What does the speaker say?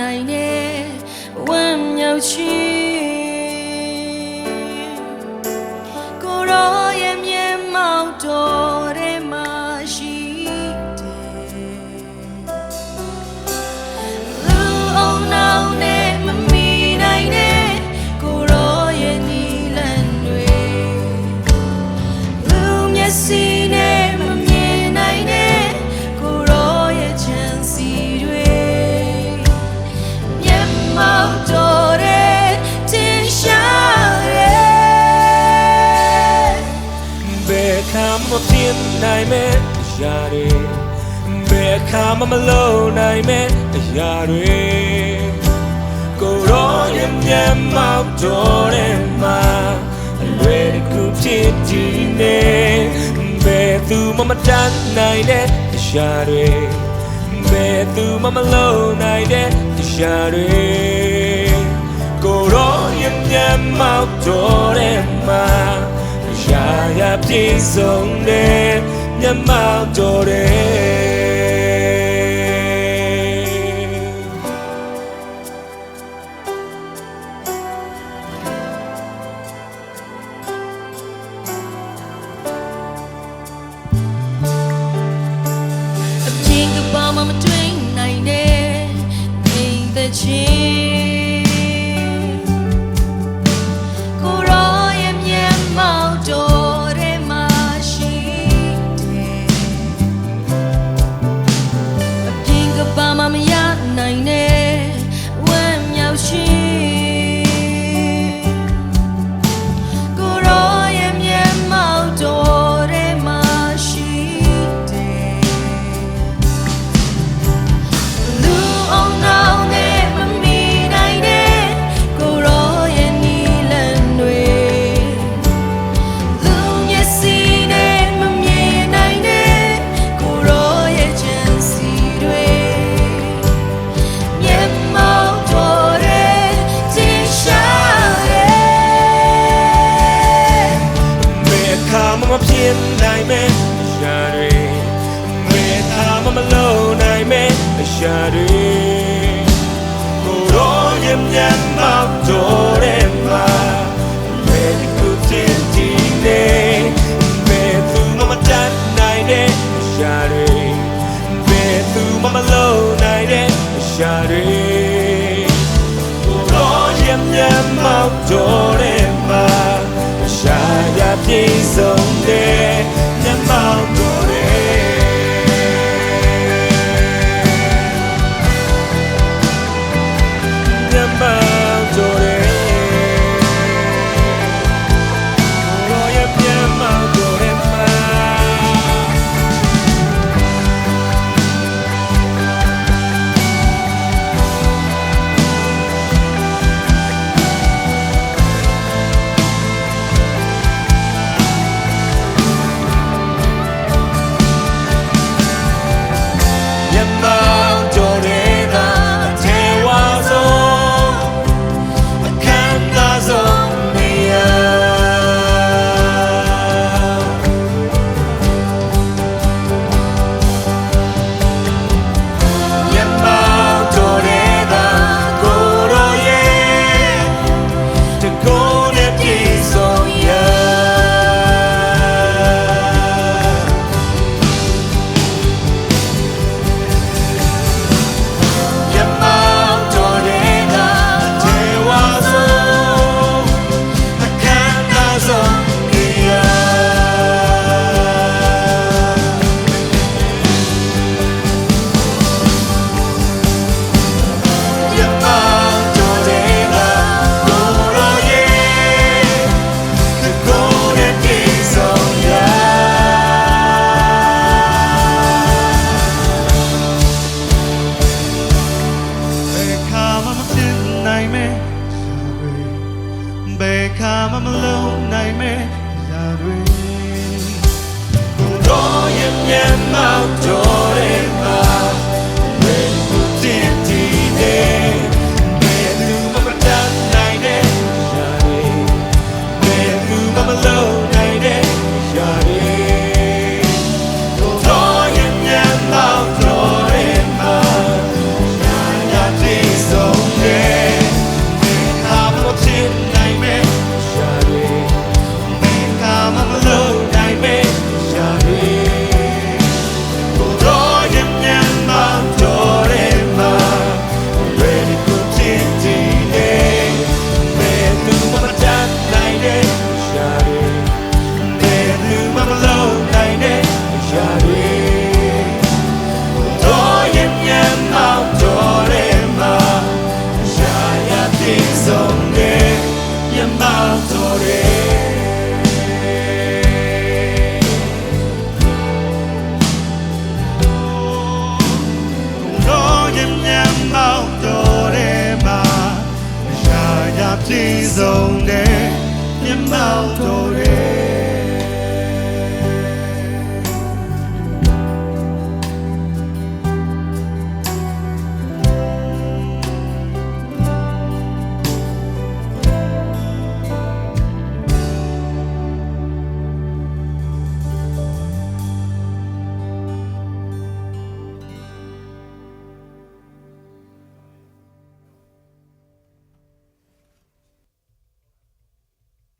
နိုင်တဲ့ဝမ်းမြောက်ခြင်း တင်နိုင်မဲ့အရာတွေဘယ်အခါမှမလုံးနိုင်မဲ့အရာတွေကိုရောရင်မြတ်မောက်တော်တဲ့မှာအလွယ်တကူဖြစ်ဒီနေဘယ်သူမှမတတ်နိုင်တဲ့အရာတွေဘယ်သူမှမလုံးနိုင်တဲ့အရာတွေကိုရောရင်မြတ်မောက်တော်တဲ့မှာ ပြေဆုံးတယ်မျက်မှောက်တော်တယ် Don't ever shy up, please, someday. မျက်မှောက်တော် ပြေဆုံးတဲ့မြတ်မောင်တော်ရဲ့